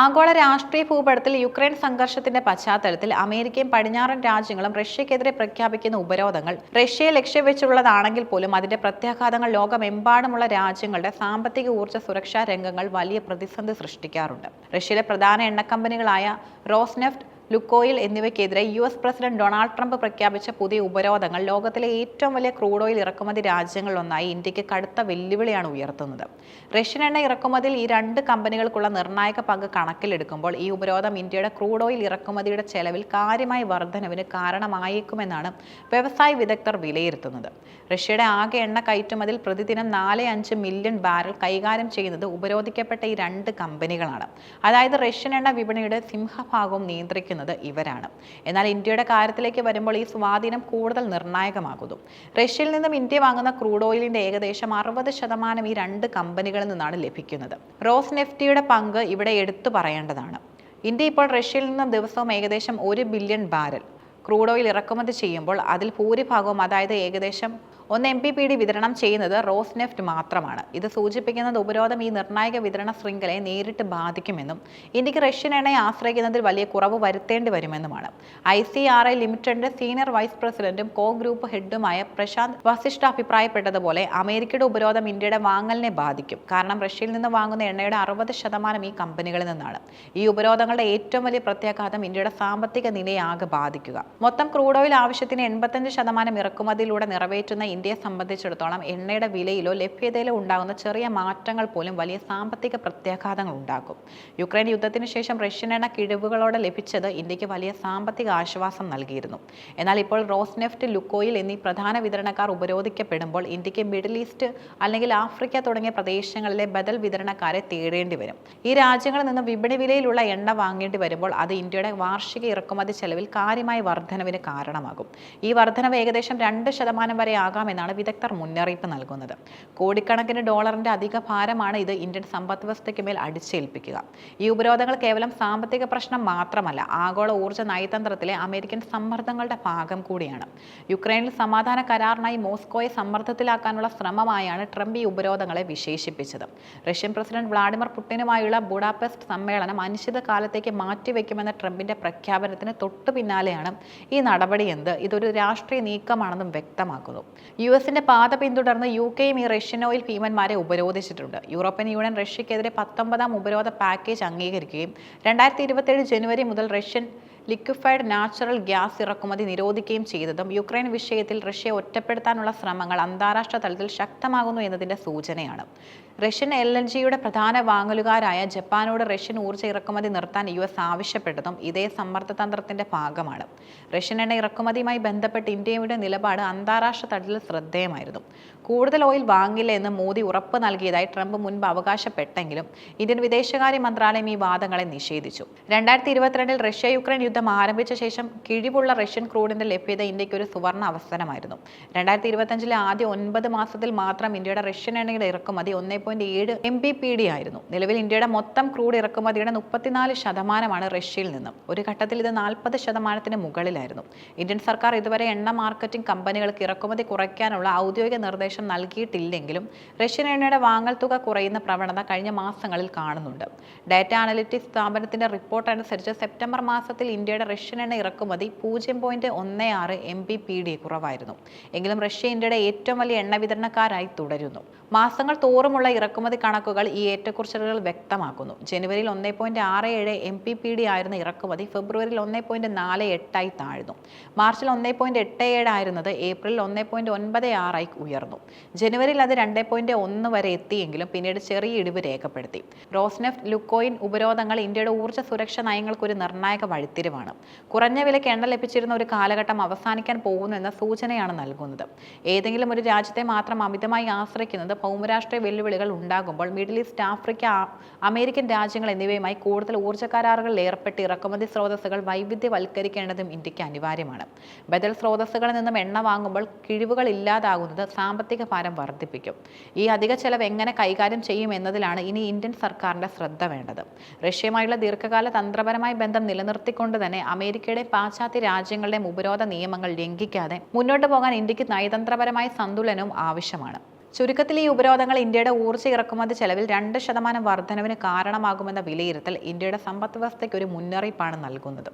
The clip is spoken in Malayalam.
ആഗോള രാഷ്ട്രീയ ഭൂപടത്തിൽ യുക്രൈൻ സംഘർഷത്തിന്റെ പശ്ചാത്തലത്തിൽ അമേരിക്കയും പടിഞ്ഞാറൻ രാജ്യങ്ങളും റഷ്യക്കെതിരെ പ്രഖ്യാപിക്കുന്ന ഉപരോധങ്ങൾ റഷ്യയെ ലക്ഷ്യം വെച്ചുള്ളതാണെങ്കിൽ പോലും അതിന്റെ പ്രത്യാഘാതങ്ങൾ ലോകമെമ്പാടുമുള്ള രാജ്യങ്ങളുടെ സാമ്പത്തിക ഊർജ സുരക്ഷാ രംഗങ്ങൾ വലിയ പ്രതിസന്ധി സൃഷ്ടിക്കാറുണ്ട്. റഷ്യയിലെ പ്രധാന എണ്ണക്കമ്പനികളായ Rosneft Lukoil എന്നിവയ്ക്കെതിരെ U S president Donald Trump പ്രഖ്യാപിച്ച പുതിയ ഉപരോധങ്ങൾ ലോകത്തിലെ ഏറ്റവും വലിയ ക്രൂഡ് ഓയിൽ ഇറക്കുമതി രാജ്യങ്ങളിലൊന്നായി ഇന്ത്യയ്ക്ക് കടുത്ത വെല്ലുവിളിയാണ് ഉയർത്തുന്നത്. റഷ്യൻ എണ്ണ ഇറക്കുമതിയിൽ ഈ രണ്ട് കമ്പനികൾക്കുള്ള നിർണായക പങ്ക് കണക്കിലെടുക്കുമ്പോൾ ഈ ഉപരോധം ഇന്ത്യയുടെ ക്രൂഡ് ഓയിൽ ഇറക്കുമതിയുടെ ചെലവിൽ കാര്യമായ വർധനവിന് കാരണമായേക്കുമെന്നാണ് വ്യവസായ വിദഗ്ധർ വിലയിരുത്തുന്നത്. റഷ്യയുടെ ആകെ എണ്ണ കയറ്റുമതിയിൽ പ്രതിദിനം നാല് അഞ്ച് മില്യൺ ബാരൽ കൈകാര്യം ചെയ്യുന്നത് ഉപരോധിക്കപ്പെട്ട ഈ രണ്ട് കമ്പനികളാണ്. അതായത് റഷ്യൻ എണ്ണ വിപണിയുടെ സിംഹഭാഗവും നിയന്ത്രിക്കുന്നത് ഇവരാണ്. എന്നാൽ ഇന്ത്യയുടെ കാര്യത്തിലേക്ക് വരുമ്പോൾ ഈ സ്വാധീനം കൂടുതൽ നിർണായകമാകുന്നു. റഷ്യയിൽ നിന്നും ഇന്ത്യ വാങ്ങുന്ന ക്രൂഡ് ഓയിലിന്റെ ഏകദേശം അറുപത് ശതമാനം ഈ രണ്ട് കമ്പനികളിൽ നിന്നാണ് ലഭിക്കുന്നത്. റോസ് നെഫ്റ്റിയുടെ പങ്ക് ഇവിടെ എടുത്തു പറയേണ്ടതാണ്. ഇന്ത്യ ഇപ്പോൾ റഷ്യയിൽ നിന്നും ദിവസവും ഏകദേശം ഒരു ബില്യൺ ബാരൽ ക്രൂഡ് ഓയിൽ ഇറക്കുമതി ചെയ്യുമ്പോൾ അതിൽ ഭൂരിഭാഗവും അതായത് ഏകദേശം ഒന്ന് എം പി പി ഡി വിതരണം ചെയ്യുന്നത് റോസ് നെഫ്റ്റ് മാത്രമാണ്. ഇത് സൂചിപ്പിക്കുന്നത് ഉപരോധം ഈ നിർണായക വിതരണ ശൃംഖലയെ നേരിട്ട് ബാധിക്കുമെന്നും ഇന്ത്യയ്ക്ക് റഷ്യൻ എണ്ണയെ ആശ്രയിക്കുന്നതിൽ വലിയ കുറവ് വരുത്തേണ്ടി വരുമെന്നുമാണ്. ഐ സി ആർ ഐ ലിമിറ്റഡിന്റെ സീനിയർ വൈസ് പ്രസിഡന്റും കോ ഗ്രൂപ്പ് ഹെഡുമായ പ്രശാന്ത് വസിഷ്ഠ അഭിപ്രായപ്പെട്ടതുപോലെ അമേരിക്കയുടെ ഉപരോധം ഇന്ത്യയുടെ വാങ്ങലിനെ ബാധിക്കും. കാരണം റഷ്യയിൽ നിന്ന് വാങ്ങുന്ന എണ്ണയുടെ അറുപത് ശതമാനം ഈ കമ്പനികളിൽ നിന്നാണ്. ഈ ഉപരോധങ്ങളുടെ ഏറ്റവും വലിയ പ്രത്യാഘാതം ഇന്ത്യയുടെ സാമ്പത്തിക നിലയെ ആകെ ബാധിക്കുക. മൊത്തം ക്രൂഡ് ഓയിൽ ആവശ്യത്തിന് എൺപത്തഞ്ച് ശതമാനം ഇറക്കുമതിയിലൂടെ നിറവേറ്റുന്ന ഇന്ത്യയെ സംബന്ധിച്ചിടത്തോളം എണ്ണയുടെ വിലയിലോ ലഭ്യതയിലോ ഉണ്ടാകുന്ന ചെറിയ മാറ്റങ്ങൾ പോലും വലിയ സാമ്പത്തിക പ്രത്യാഘാതങ്ങൾ ഉണ്ടാക്കും. യുക്രൈൻ യുദ്ധത്തിന് ശേഷം റഷ്യൻ എണ്ണ കിഴിവുകളോടെ ലഭിച്ചത് ഇന്ത്യയ്ക്ക് വലിയ സാമ്പത്തിക ആശ്വാസം നൽകിയിരുന്നു. എന്നാൽ ഇപ്പോൾ റോസ്നെഫ്റ്റ് ലുക്കോയിൽ എന്നീ പ്രധാന വിതരണക്കാർ ഉപരോധിക്കപ്പെടുമ്പോൾ ഇന്ത്യയ്ക്ക് മിഡിൽ ഈസ്റ്റ് അല്ലെങ്കിൽ ആഫ്രിക്ക തുടങ്ങിയ പ്രദേശങ്ങളിലെ ബദൽ വിതരണക്കാരെ തേടേണ്ടി വരും. ഈ രാജ്യങ്ങളിൽ നിന്ന് വിപണി വിലയിലുള്ള എണ്ണ വാങ്ങേണ്ടി വരുമ്പോൾ അത് ഇന്ത്യയുടെ വാർഷിക ഇറക്കുമതി ചെലവിൽ കാര്യമായ വർധനവിന് കാരണമാകും. ഈ വർധനവ് ഏകദേശം രണ്ട് ശതമാനം വരെ ആകാമെന്നാണ് വിദഗ്ധർ മുന്നറിയിപ്പ് നൽകുന്നത്. കോടിക്കണക്കിന് ഡോളറിന്റെ അധിക ഭാരമാണ് ഇത് ഇന്ത്യൻ സമ്പദ് വ്യവസ്ഥയ്ക്ക് മേൽ അടിച്ചേൽപ്പിക്കുക. ഈ ഉപരോധങ്ങൾ കേവലം സാമ്പത്തിക പ്രശ്നം മാത്രമല്ല ആഗോള ഊർജ നയതന്ത്രത്തിലെ അമേരിക്കൻ സമ്മർദ്ദങ്ങളുടെ ഭാഗം കൂടിയാണ്. യുക്രൈനിൽ സമാധാന കരാറിനായി മോസ്കോയെ സമ്മർദ്ദത്തിലാക്കാനുള്ള ശ്രമമായാണ് ട്രംപ് ഈ ഉപരോധങ്ങളെ വിശേഷിപ്പിച്ചത്. റഷ്യൻ പ്രസിഡന്റ് വ്ളാഡിമിർ പുടിനുമായുള്ള ബുഡാപെസ്റ്റ് സമ്മേളനം അനിശ്ചിത കാലത്തേക്ക് മാറ്റിവെക്കുമെന്ന ട്രംപിന്റെ പ്രഖ്യാപനത്തിന് തൊട്ടു പിന്നാലെയാണ് ഈ നടപടി എന്ത് ഇതൊരു രാഷ്ട്രീയ നീക്കമാണെന്നും വ്യക്തമാക്കുന്നു. യു എസിന്റെ പാത പിന്തുടർന്ന് യു കെയും ഈ റഷ്യൻ ഓയിൽ ഭീമന്മാരെ ഉപരോധിച്ചിട്ടുണ്ട്. യൂറോപ്യൻ യൂണിയൻ റഷ്യക്കെതിരെ പത്തൊമ്പതാം ഉപരോധ പാക്കേജ് അംഗീകരിക്കുകയും രണ്ടായിരത്തി ജനുവരി മുതൽ റഷ്യൻ ലിക്വിഫൈഡ് നാച്ചുറൽ ഗ്യാസ് ഇറക്കുമതി നിരോധിക്കുകയും ചെയ്തതും യുക്രൈൻ വിഷയത്തിൽ റഷ്യയെ ഒറ്റപ്പെടുത്താനുള്ള ശ്രമങ്ങൾ അന്താരാഷ്ട്ര തലത്തിൽ ശക്തമാകുന്നു എന്നതിന്റെ സൂചനയാണ്. റഷ്യൻ എൽ എൻ ജിയുടെ പ്രധാന വാങ്ങലുകാരായ ജപ്പാനോട് റഷ്യൻ ഊർജ ഇറക്കുമതി നിർത്താൻ യു എസ് ആവശ്യപ്പെട്ടതും ഇതേ സമ്മർദ്ദ തന്ത്രത്തിന്റെ ഭാഗമാണ്. റഷ്യൻ എണ്ണ ഇറക്കുമതിയുമായി ബന്ധപ്പെട്ട് ഇന്ത്യയുടെ നിലപാട് അന്താരാഷ്ട്ര തലത്തിൽ ശ്രദ്ധേയമായിരുന്നു. കൂടുതൽ ഓയിൽ വാങ്ങില്ല എന്ന് മോദി ഉറപ്പ് നൽകിയതായി ട്രംപ് മുൻപ് അവകാശപ്പെട്ടെങ്കിലും ഇന്ത്യൻ വിദേശകാര്യ മന്ത്രാലയം ഈ വാദങ്ങളെ നിഷേധിച്ചു. രണ്ടായിരത്തി ഇരുപത്തിരണ്ടിൽ റഷ്യ യുക്രൈൻ യുദ്ധം ആരംഭിച്ച ശേഷം കിഴിവുള്ള റഷ്യൻ ക്രൂഡിന്റെ ലഭ്യത ഇന്ത്യയ്ക്ക് ഒരു സുവർണ അവസരമായിരുന്നു. രണ്ടായിരത്തി ഇരുപത്തഞ്ചിലെ ആദ്യ ഒൻപത് മാസത്തിൽ മാത്രം ഇന്ത്യയുടെ റഷ്യൻ എണ്ണയുടെ ഇറക്കുമതി ഒന്നേ പോയിന്റ് ഏഴ് എം ബി പി ഡി ആയിരുന്നു. നിലവിൽ ഇന്ത്യയുടെ മൊത്തം ക്രൂഡ് ഇറക്കുമതിയുടെ മുപ്പത്തിനാല് ശതമാനമാണ് റഷ്യയിൽ നിന്നും. ഒരു ഘട്ടത്തിൽ ഇത് നാൽപ്പത് ശതമാനത്തിന് മുകളിലായിരുന്നു. ഇന്ത്യൻ സർക്കാർ ഇതുവരെ എണ്ണ മാർക്കറ്റിംഗ് കമ്പനികൾക്ക് ഇറക്കുമതി കുറയ്ക്കാനുള്ള ഔദ്യോഗിക നിർദ്ദേശം നൽകിയിട്ടില്ലെങ്കിലും റഷ്യൻ എണ്ണയുടെ വാങ്ങൽ തുക കുറയുന്ന പ്രവണത കഴിഞ്ഞ മാസങ്ങളിൽ കാണുന്നുണ്ട്. ഡാറ്റ അനലിറ്റിക്സ് സ്ഥാപനത്തിന്റെ റിപ്പോർട്ട് അനുസരിച്ച് സെപ്റ്റംബർ മാസത്തിൽ ഇന്ത്യയുടെ റഷ്യൻ എണ്ണ ഇറക്കുമതി പൂജ്യം പോയിന്റ് ഒന്ന് ആറ് എം ബി പി ഡി കുറവായിരുന്നു. എങ്കിലും റഷ്യ ഇന്ത്യയുടെ ഏറ്റവും വലിയ എണ്ണ വിതരണക്കാരായി തുടരുന്നു. മാസങ്ങൾ തോറുമുള്ള ഇറക്കുമതി കണക്കുകൾ ഈ ഏറ്റക്കുറച്ചിലുകൾ വ്യക്തമാക്കുന്നു. ജനുവരിയിൽ ഒന്ന് പോയിന്റ് ആറ് ഏഴ് എം പി പി ഡി ആയിരുന്ന ഇറക്കുമതി ഫെബ്രുവരിയിൽ ഒന്ന് പോയിന്റ് നാല് എട്ടായി താഴ്ന്നു. മാർച്ചിൽ ഒന്ന് പോയിന്റ് എട്ട് ഏഴ് ആയിരുന്നത് ഏപ്രിലിൽ ഒന്ന് പോയിന്റ് ഒൻപത് ആറായി ഉയർന്നു. ജനുവരിയിൽ അത് രണ്ട് പോയിന്റ് ഒന്ന് വരെ എത്തിയെങ്കിലും പിന്നീട് ചെറിയ ഇടിവ് രേഖപ്പെടുത്തി. റോസ്നെഫ് ലുക്കോയിൻ ഉപരോധങ്ങൾ ഇന്ത്യയുടെ ഊർജ സുരക്ഷാ നയങ്ങൾക്ക് ഒരു നിർണായക വഴിത്തിരിവാണ് കുറഞ്ഞ വിലയ്ക്ക് എണ്ണ ലഭിച്ചിരുന്ന ഒരു കാലഘട്ടം അവസാനിക്കാൻ പോകുന്നു എന്ന സൂചനയാണ് നൽകുന്നത്. ഏതെങ്കിലും ഒരു രാജ്യത്തെ മാത്രം അമിതമായി ആശ്രയിക്കുന്നത് ഭൗമരാഷ്ട്രീയ വെല്ലുവിളികൾ ഉണ്ടാകുമ്പോൾ മിഡിൽ ഈസ്റ്റ് ആഫ്രിക്ക അമേരിക്കൻ രാജ്യങ്ങൾ എന്നിവയുമായി കൂടുതൽ ഊർജ കരാറുകളിൽ ഏർപ്പെട്ട് ഇറക്കുമതി സ്രോതസ്സുകൾ വൈവിധ്യവൽക്കരിക്കേണ്ടതും ഇന്ത്യയ്ക്ക് അനിവാര്യമാണ്. ബദൽ സ്രോതസ്സുകളിൽ നിന്നും എണ്ണ വാങ്ങുമ്പോൾ കിഴിവുകൾ ഇല്ലാതാകുന്നത് സാമ്പത്തിക ഭാരം വർദ്ധിപ്പിക്കും. ഈ അധിക ചെലവ് എങ്ങനെ കൈകാര്യം ചെയ്യും എന്നതിലാണ് ഇനി ഇന്ത്യൻ സർക്കാരിന്റെ ശ്രദ്ധ വേണ്ടത്. റഷ്യയുമായുള്ള ദീർഘകാല തന്ത്രപരമായ ബന്ധം നിലനിർത്തിക്കൊണ്ട് തന്നെ അമേരിക്കയുടെ പാശ്ചാത്യ രാജ്യങ്ങളുടെ ഉപരോധ നിയമങ്ങൾ ലംഘിക്കാതെ മുന്നോട്ട് പോകാൻ ഇന്ത്യയ്ക്ക് നയതന്ത്രപരമായ സന്തുലനവും ആവശ്യമാണ്. ചുരുക്കത്തിൽ ഈ ഉപരോധങ്ങൾ ഇന്ത്യയുടെ ഊർജ ഇറക്കുമതി ചെലവിൽ രണ്ട് ശതമാനം വർധനവിന് കാരണമാകുമെന്ന വിലയിരുത്തൽ ഇന്ത്യയുടെ സമ്പദ് വ്യവസ്ഥയ്ക്ക് ഒരു മുന്നറിയിപ്പാണ് നൽകുന്നത്.